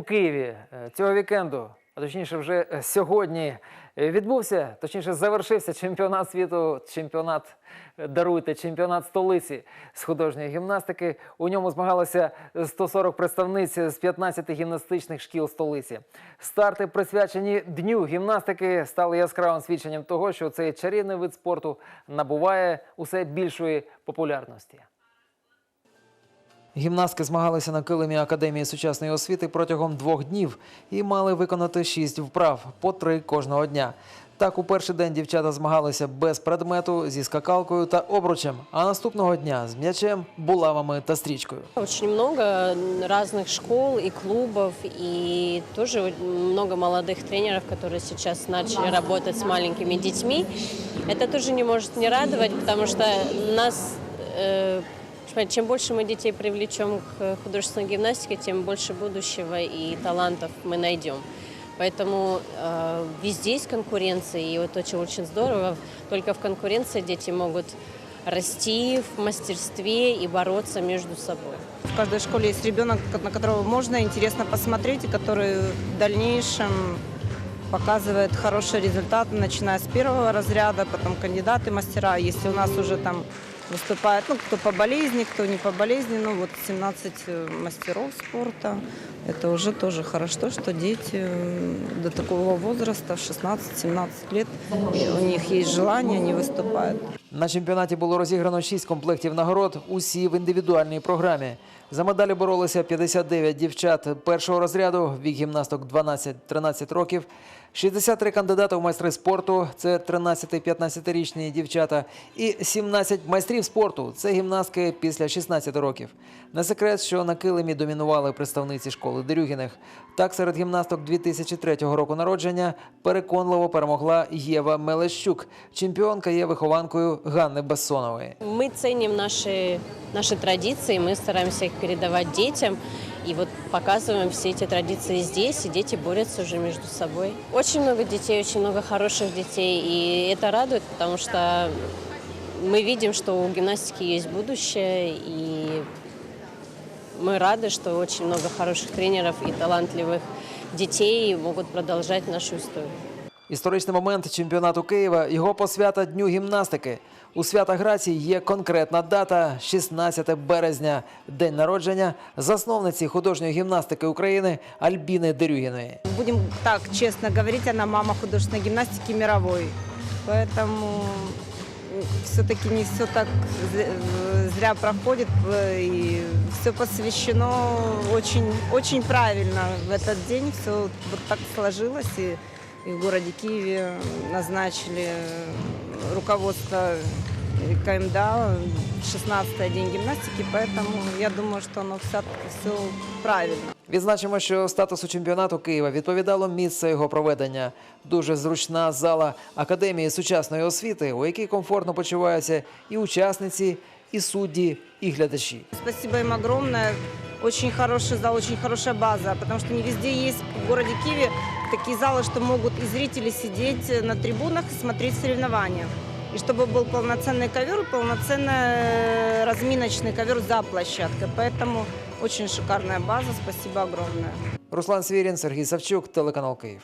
у Києві е, цього вікенду, а точніше, вже е, сьогодні е, відбувся, точніше, завершився чемпіонат світу, чемпіонат даруйте, чемпіонат столиці з художньої гімнастики. У ньому змагалося 140 представниць з 15 гімнастичних шкіл столиці. Старти, присвячені дню гімнастики, стали яскравим свідченням того, що цей чарівний вид спорту набуває усе більшої популярності. Гімнастки змагалися на килимі Академії сучасної освіти протягом двох днів і мали виконати шість вправ по три кожного дня. Так, у перший день дівчата змагалися без предмету зі скакалкою та обручем, а наступного дня з м'ячем, булавами та стрічкою. Очень много разных школ и клубов, и тоже много молодых тренеров, которые сейчас начали работать с маленькими детьми. Это тоже не может не радовать, потому что нас, э, понимаете, чем больше мы детей привлечем к художественной гимнастике, тем больше будущего и талантов мы найдем. Поэтому э, везде есть конкуренция, и вот очень, очень здорово. Только в конкуренции дети могут расти в мастерстве и бороться между собой. В каждой школе есть ребенок, на которого можно интересно посмотреть, и который в дальнейшем показывает хорошие результаты, начиная с первого разряда, потом кандидаты мастера. Если у нас уже там выступает, ну, кто по болезни, кто не по болезни, ну, вот 17 мастеров спорта. Это уже тоже хорошо, что дети э, до такого возраста, в 16-17 лет, у них есть желание, они выступают. На чемпіонаті було розіграно 6 комплектів нагород, усі в індивідуальній програмі. За медалі боролися 59 дівчат першого розряду, вік гімнасток 12-13 років, 63 кандидати в майстри спорту, це 13-15-річні дівчата, і 17 майстрів спорту, це гімнастки після 16 років. Не секрет, що на килимі домінували представниці школи Дерюгіних. Так, серед гімнасток 2003 року народження переконливо перемогла Єва Мелещук. Чемпіонка є вихованкою Ганни Бессонової. Мы ценим наши, наши традиции, мы стараемся их передавать детям. И вот показываем все эти традиции здесь, и дети борются уже между собой. Очень много детей, очень много хороших детей, и это радует, потому что мы видим, что у гимнастики есть будущее, и мы рады, что очень много хороших тренеров и талантливых детей могут продолжать нашу историю. Історичний момент чемпіонату Києва його посвята Дню гімнастики. У свята Грації є конкретна дата 16 березня, день народження засновниці художньої гімнастики України Альбіни Дерюгіної. Будем так честно говорить, она мама художественной гимнастики мировой. Поэтому все-таки не все так з- э, зря проходит, э, и все посвящено очень, очень правильно. В этот день все вот так сложилось, и, и в городе Киеве назначили руководство КМДА 16-й день гимнастики, поэтому я думаю, что оно все, все правильно. Відзначимо, що статусу чемпіонату Києва відповідало місце його проведення. Дуже зручна зала Академії сучасної освіти, у якій комфортно почуваються і учасниці, і судді, і глядачі. Спасибо им огромное. Очень хороший зал, очень хорошая база, потому что не везде есть в городе Киеве такие залы, что могут и зрители сидеть на трибунах и смотреть соревнования. И чтобы был полноценный ковер, полноценный э, разминочный ковер за площадкой. Поэтому очень шикарная база. Спасибо огромное. Руслан Свірін, Сергій Савчук, телеканал Київ.